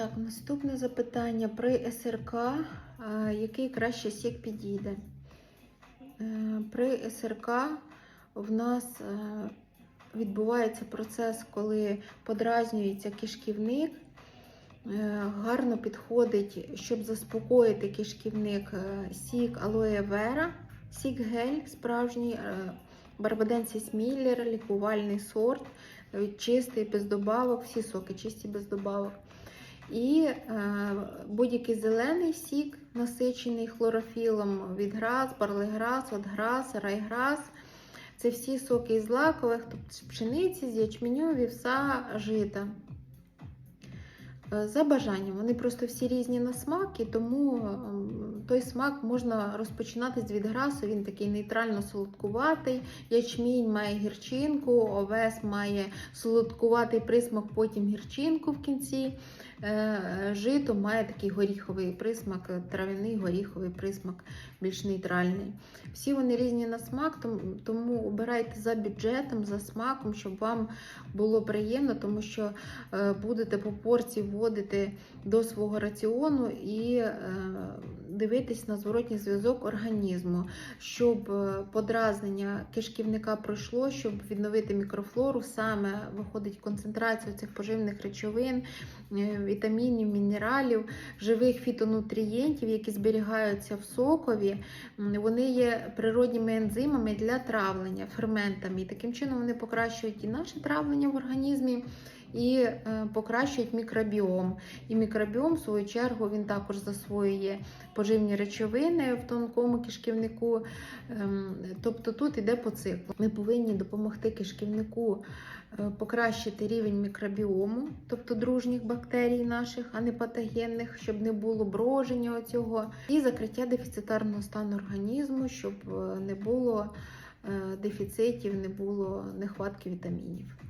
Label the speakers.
Speaker 1: Так, наступне запитання при СРК. Який краще сік підійде? Е, При СРК в нас е, відбувається процес, коли подразнюється кишківник. Е, Гарно підходить, щоб заспокоїти кишківник сік алоє вера, сік гель справжній, барбаденсіс міллер, лікувальний сорт, чистий без добавок, всі соки чисті без добавок. І е, будь-який зелений сік, насичений хлорофілом від грас, барлиграс, отграс, райграс. Це всі соки із лакових, тобто пшениці, з ячменю, вівса, жита. Е, За бажанням. Вони просто всі різні на смак, і тому той смак можна розпочинати з відграсу. Він такий нейтрально солодкуватий. Ячмінь має гірчинку, овес має солодкуватий присмак, потім гірчинку в кінці. Е, Жито має такий горіховий присмак, трав'яний горіховий присмак, більш нейтральний. Всі вони різні на смак, тому, тому обирайте за бюджетом, за смаком, щоб вам було приємно, тому що е, будете по порції вводити до свого раціону і е, дивитись на зворотній зв'язок організму, щоб е, подразнення кишківника пройшло, щоб відновити мікрофлору, саме виходить концентрація цих поживних речовин, е, вітамінів, мінералів, живих фітонутрієнтів, які зберігаються в сокові. Вони є природніми ензимами для травлення, ферментами. І таким чином вони покращують і наше травлення в організмі, і е, покращують мікробіом. І мікробіом, в свою чергу, він також засвоює поживні речовини в тонкому кишківнику. Ем, Тобто тут іде по циклу. Ми повинні допомогти кишківнику е, покращити рівень мікробіому, тобто дружніх бактерій наших, а не патогенних, щоб не було броження оцього, і закриття дефіцитарного стану організму, щоб е, не було дефіцитів, не було нехватки вітамінів.